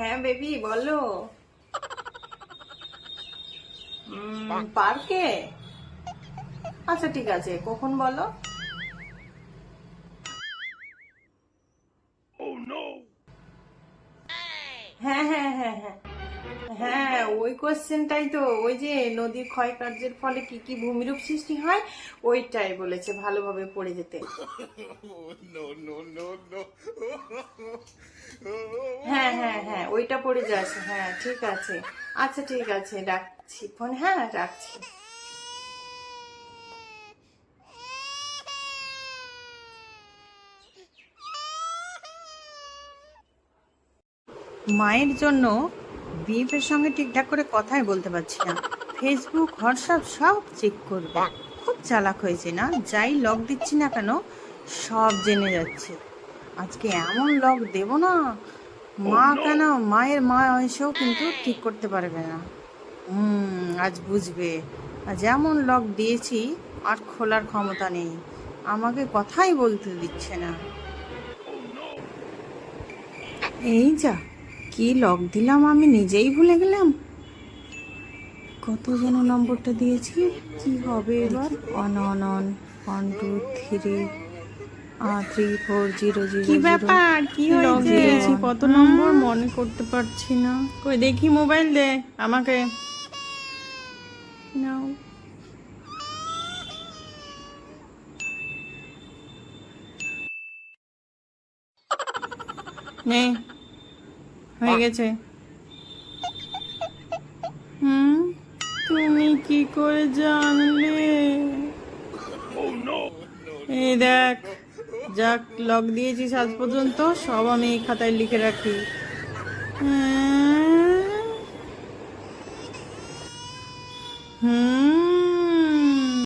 হ্যাঁ বেবি বলো। পার্কে? আচ্ছা ঠিক আছে কখন বলো? হ্যাঁ হ্যাঁ হ্যাঁ হ্যাঁ। হ্যাঁ ওই কোশ্চেনটাই তো ওই যে নদীর ক্ষয়কার্যের ফলে কি কি ভূমিরূপ সৃষ্টি হয়? ওইটাই বলেছে ভালোভাবে পড়ে যেতে। হ্যাঁ হ্যাঁ হ্যাঁ। ওইটা পড়ে যাস হ্যাঁ ঠিক আছে। আচ্ছা ঠিক আছে, রাখছি। ফোন হ্যাঁ রাখছি। মায়ের জন্য বিএফের সঙ্গে ঠিকঠাক করে কথাই বলতে পারছি না। ফেসবুক হোয়াটসঅ্যাপ সব চেক করবে। খুব চালাক হয়েছে না? যাই লক দিচ্ছি না কেন, সব জেনে যাচ্ছে। আজকে এমন লক দেব না মা কেন? মায়ের মা এসেও কিন্তু ঠিক করতে পারবে না। হুম, আজ বুঝবে। এমন লক দিয়েছি, আর খোলার ক্ষমতা নেই। আমাকে কথাই বলতে দিচ্ছে না। এই যা, কি লক দিলাম আমি নিজেই ভুলে গেলাম। কত যেন নম্বরটা দিয়েছি, কি হবে এবার? On on on one two three three four zero zero কি ব্যাপার? কি হয়েছে? কত নম্বর মনে করতে পারছি না। কই দেখি মোবাইল দে আমাকে। নাও। নে। হয়ে গেছে। হুম? তুমি কি করে জানলে? এই দেখ। যাক লক দিয়েছিস আজ পর্যন্ত সব আমি এই খাতায় লিখে রাখি হ্যাঁ? হুম